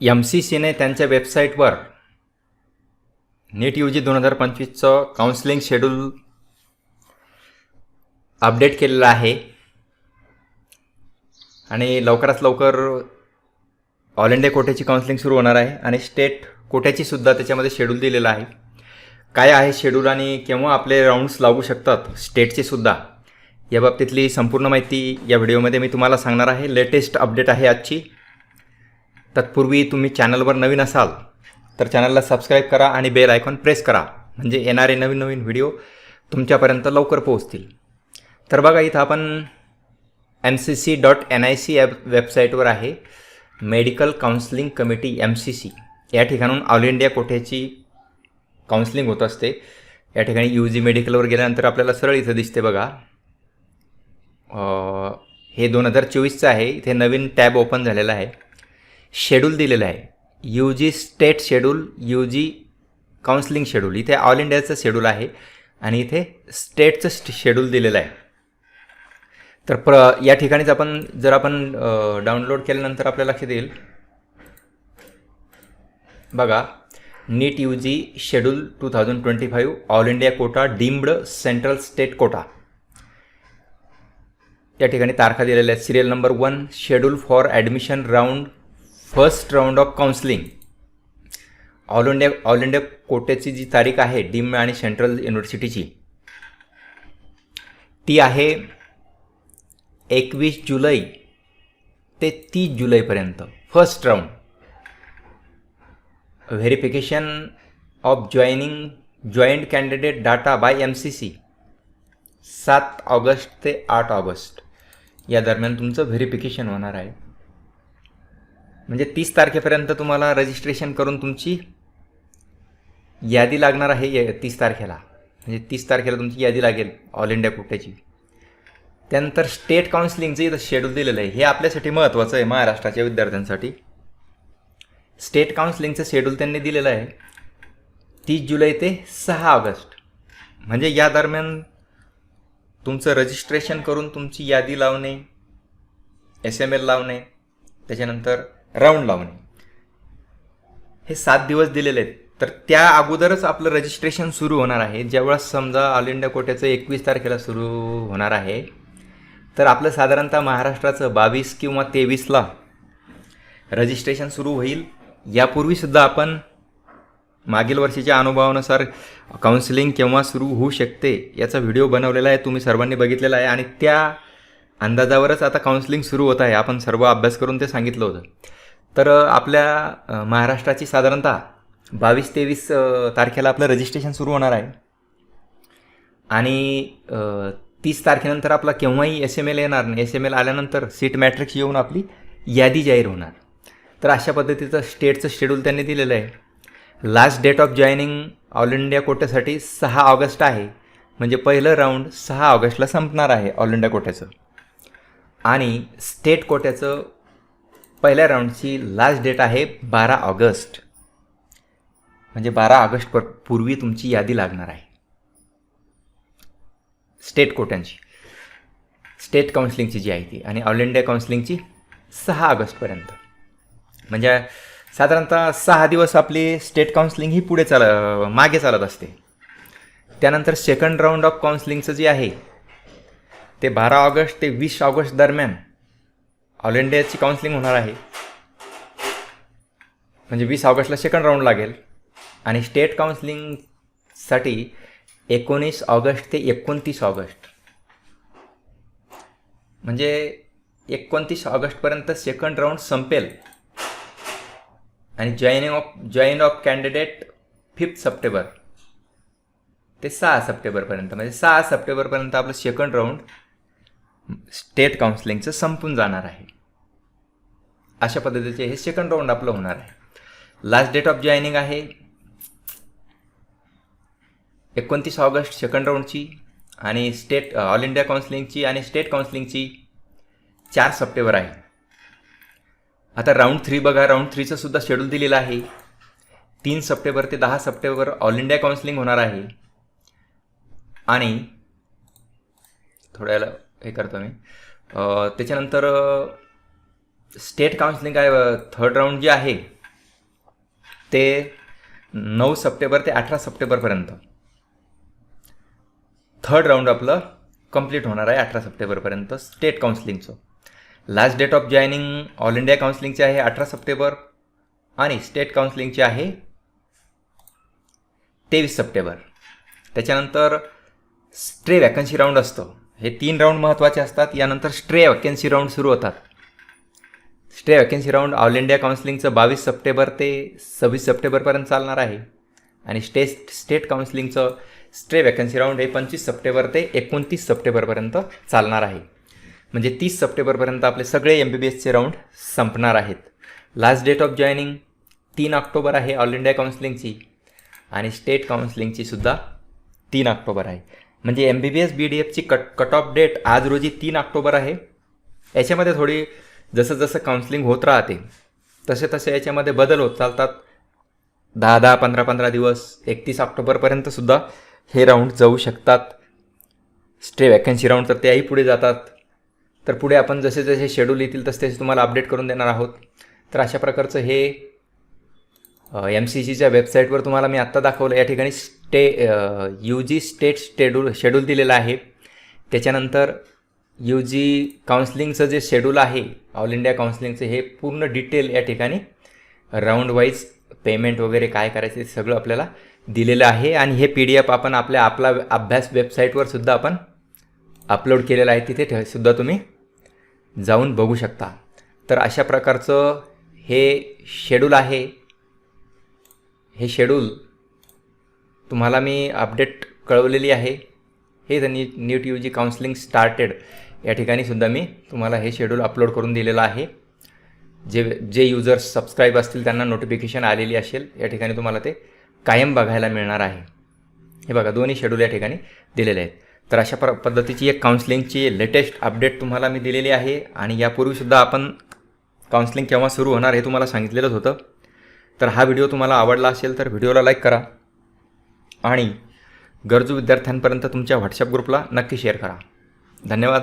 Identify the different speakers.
Speaker 1: M C सीने त्यांच्या वेबसाईटवर नीट यू जी दोन हजार पंचवीसचं काउन्सिलिंग शेड्यूल अपडेट केलेलं आहे. आणि लवकरात लवकर ऑल इंडिया कोट्याची काउन्सिलिंग सुरू होणार आहे आणि स्टेट कोट्याची सुद्धा त्याच्यामध्ये शेड्यूल दिलेलं आहे. काय आहे शेड्यूल आणि केव्हा आपले राऊंड्स लागू शकतात स्टेटचे सुद्धा या बाबतीतली संपूर्ण माहिती या व्हिडिओमध्ये मी तुम्हाला सांगणार आहे. लेटेस्ट अपडेट आहे आजची. तत्पूर्वी तुम्ही चॅनलवर नवीन असाल तर चॅनलला सबस्क्राईब करा आणि बेल आयकॉन प्रेस करा. म्हणजे येणारे नवीन नवीन व्हिडिओ तुमच्यापर्यंत लवकर पोहोचतील. तर बघा इथं आपण M C C dot N I C app वेबसाईटवर आहे. Medical counselling committee M C C या ठिकाणून ऑल इंडिया कोठ्याची काउन्सिलिंग होत असते या ठिकाणी यू जी मेडिकलवर गेल्यानंतर आपल्याला सरळ इथं दिसते बघा. हे दोन हजार चोवीसचं आहे. इथे नवीन टॅब ओपन झालेला आहे. शेड्यूल दिलेलं आहे. U G state schedule U G counselling schedule इथे ऑल इंडियाचं शेड्यूल आहे आणि इथे स्टेटचं शेड्यूल दिलेलं आहे. तर प्र या ठिकाणीच आपण जर आपण डाउनलोड केल्यानंतर आपल्या लक्षात येईल. बघा नीट U G schedule two thousand twenty five all India quota deemed central state quota या ठिकाणी तारखा दिलेल्या आहेत. Serial number one schedule for admission round first round of counselling. All India all India कोट्याची जी तारीख आहे डीम आणि सेंट्रल युनिव्हर्सिटीची ती आहे एकवीस जुलै ते तीस जुलैपर्यंत first round. Verification of joining joint candidate data by M C C सात ऑगस्ट ते आठ ऑगस्ट. या दरम्यान तुमचं व्हेरिफिकेशन होणार आहे. म्हणजे तीस तारखेपर्यंत तुम्हाला रजिस्ट्रेशन करून तुमची यादी लागणार आहे तीस तारखेला. म्हणजे तीस तारखेला तुमची यादी लागेल ऑल इंडिया कोट्याची त्यानंतर स्टेट काउन्सिलिंगचं इथं शेड्यूल दिलेलं आहे. हे आपल्यासाठी महत्त्वाचं आहे महाराष्ट्राच्या विद्यार्थ्यांसाठी. स्टेट काउन्सिलिंगचं शेड्यूल त्यांनी दिलेलं आहे. तीस जुलै ते सहा ऑगस्ट. म्हणजे या दरम्यान तुमचं रजिस्ट्रेशन करून तुमची यादी लावणे एस एम एल लावणे त्याच्यानंतर राऊंड लावणे. हे सात दिवस दिलेले आहेत. तर त्या अगोदरच आपलं रजिस्ट्रेशन सुरू होणार आहे. ज्यावेळेस समजा ऑल इंडिया कोट्याचं एकवीस तारखेला सुरू होणार आहे तर आपलं साधारणतः महाराष्ट्राचं बावीस किंवा तेवीसला रजिस्ट्रेशन सुरू होईल. यापूर्वीसुद्धा आपण मागील वर्षीच्या अनुभवानुसार काउन्सिलिंग केव्हा सुरू होऊ शकते याचा व्हिडिओ बनवलेला आहे. तुम्ही सर्वांनी बघितलेला आहे. आणि त्या अंदाजावरच आता काउन्सिलिंग सुरू होत आहे. आपण सर्व अभ्यास करून ते सांगितलं होतं. तर आपल्या महाराष्ट्राची साधारणतः बावीस तेवीस तारखेला आपलं रजिस्ट्रेशन सुरू होणार आहे. आणि तीस तारखेनंतर आपला केव्हाही एस एम एल येणार नाही. एस एम एल आल्यानंतर सीट मॅट्रिक्स येऊन आपली यादी जाहीर होणार. तर अशा पद्धतीचं स्टेटचं शेड्यूल त्यांनी दिलेलं आहे. Last date of joining all India कोट्यासाठी सहा ऑगस्ट आहे. म्हणजे पहिलं राऊंड सहा ऑगस्टला संपणार आहे ऑल इंडिया कोट्याचं. आणि स्टेट कोट्याचं पहिल्या राऊंडची लास्ट डेट आहे बारा ऑगस्ट. म्हणजे बारा ऑगस्ट पर पूर्वी तुमची यादी लागणार आहे. स्टेट कोट्यांची. स्टेट काउन्सिलिंगची जी आहे ती आणि ऑल इंडिया काउन्सिलिंगची सहा ऑगस्टपर्यंत म्हणजे साधारणतः सहा दिवस आपली स्टेट काउन्सिलिंग ही पुढे चाल मागे चालत असते. त्यानंतर सेकंड राऊंड ऑफ काउन्सिलिंगचं जे आहे ते बारा ऑगस्ट ते वीस ऑगस्ट दरम्यान ऑल इंडियाची काउन्सिलिंग होणार आहे. म्हणजे वीस ऑगस्टला सेकंड राऊंड लागेल. आणि स्टेट काउन्सिलिंगसाठी एकोणीस ऑगस्ट ते एकोणतीस ऑगस्ट. म्हणजे एकोणतीस ऑगस्टपर्यंत सेकंड राऊंड संपेल. आणि joining of join of candidate fifth September. ते सहा सप्टेंबरपर्यंत म्हणजे सहा सप्टेंबरपर्यंत आपलं सेकंड राऊंड स्टेट काउन्सिलिंगचं संपून जाणार आहे. अशा पद्धतीचे हे सेकंड राऊंड आपलं होणार आहे. लास्ट डेट ऑफ जॉईनिंग आहे. एकोणतीस ऑगस्ट सेकंड राऊंडची आणि स्टेट ऑल इंडिया काउन्सिलिंगची आणि स्टेट काउन्सिलिंगची चार सप्टेंबर आहे. आता राऊंड थ्री बघा. राऊंड थ्रीचं सुद्धा शेड्यूल दिलेलं आहे. तीन सप्टेंबर ते दहा सप्टेंबर ऑल इंडिया काउन्सिलिंग होणार आहे. आणि थोड्याला हे करतो मी. त्याच्यानंतर स्टेट काउन्सिलिंग काय थर्ड राऊंड जे आहे ते नऊ सप्टेंबर ते अठरा सप्टेंबरपर्यंत. थर्ड राऊंड आपलं कंप्लीट होणार आहे अठरा सप्टेंबरपर्यंत state काउन्सिलिंगचं last date of joining all India काउन्सिलिंगचे आहे अठरा सप्टेंबर आणि स्टेट काउन्सिलिंगचे आहे तेवीस सप्टेंबर. त्याच्यानंतर स्ट्रे वॅकन्सी राऊंड असतं. हे तीन राऊंड महत्त्वाचे असतात यानंतर स्ट्रे वॅकन्सी राऊंड सुरू होतात. Stray vacancy round all India काउन्सिलिंगचं बावीस सप्टेंबर ते सव्वीस सप्टेंबरपर्यंत चालणार आहे. आणि स्टे स्टेट काउन्सिलिंगचं स्टे वॅकन्सी राऊंड हे पंचवीस सप्टेंबर ते एकोणतीस सप्टेंबरपर्यंत चालणार आहे. म्हणजे तीस सप्टेंबरपर्यंत आपले सगळे एम बी बी एसचे राऊंड संपणार आहेत. लास्ट डेट ऑफ जॉईनिंग तीन ऑक्टोबर आहे ऑल इंडिया काउन्सिलिंगची आणि स्टेट काउन्सिलिंगची सुद्धा तीन ऑक्टोबर आहे. म्हणजे M B B S B D एफची cut cut off date आज रोजी तीन ऑक्टोबर आहे. याच्यामध्ये थोडी जसं जसं काउन्सिलिंग होत राहते तसे तसे याच्यामध्ये बदल होत चालतात. दहा दहा पंधरा पंधरा दिवस एकतीस ऑक्टोबरपर्यंतसुद्धा हे राऊंड जाऊ शकतात. स्टे वॅकन्सी राऊंड तर त्याही पुढे जातात. तर पुढे आपण जसे जसे शेड्यूल येतील तसे तसे तुम्हाला अपडेट करून देणार आहोत. तर अशा प्रकारचं हे एम सी जीच्या वेबसाईटवर तुम्हाला मी आत्ता दाखवलं. या ठिकाणी stray U G state schedule schedule दिलेलं आहे. त्याच्यानंतर यू जी काउन्सिलिंगचं जे शेड्यूल आहे ऑल इंडिया काउन्सिलिंगचं हे पूर्ण डिटेल या ठिकाणी राऊंड वाईज पेमेंट वगैरे काय करायचं ते सगळं आपल्याला दिलेलं आहे. आणि हे पी डी एफ आपण आपल्या आपला अभ्यास वेबसाईटवर सुद्धा आपण अपलोड केलेलं आहे. तिथे ठे सुद्धा तुम्ही जाऊन बघू शकता. तर अशा प्रकारचं हे शेड्यूल आहे. हे शेड्यूल तुम्हाला मी अपडेट कळवलेली आहे. हे द नी NEET U G counselling started. या ठिकाणी सुद्धा मी तुम्हाला हे शेड्यूल अपलोड करून दिलेलं आहे. जे जे युजर्स सबस्क्राईब असतील त्यांना नोटिफिकेशन आलेली असेल या ठिकाणी तुम्हाला ते कायम बघायला मिळणार आहे. हे बघा दोन्ही शेड्यूल या ठिकाणी दिलेले आहेत. तर अशा प्र पद्धतीची एक काउन्सिलिंगची लेटेस्ट अपडेट तुम्हाला मी दिलेली आहे आणि यापूर्वीसुद्धा आपण काउन्सिलिंग केव्हा सुरू होणार हे तुम्हाला सांगितलेलंच होतं. तर हा व्हिडिओ तुम्हाला आवडला असेल तर व्हिडिओला लाईक करा आणि गरजू विद्यार्थ्यांपर्यंत तुमच्या व्हॉट्सअप ग्रुपला नक्की शेअर करा. धन्यवाद.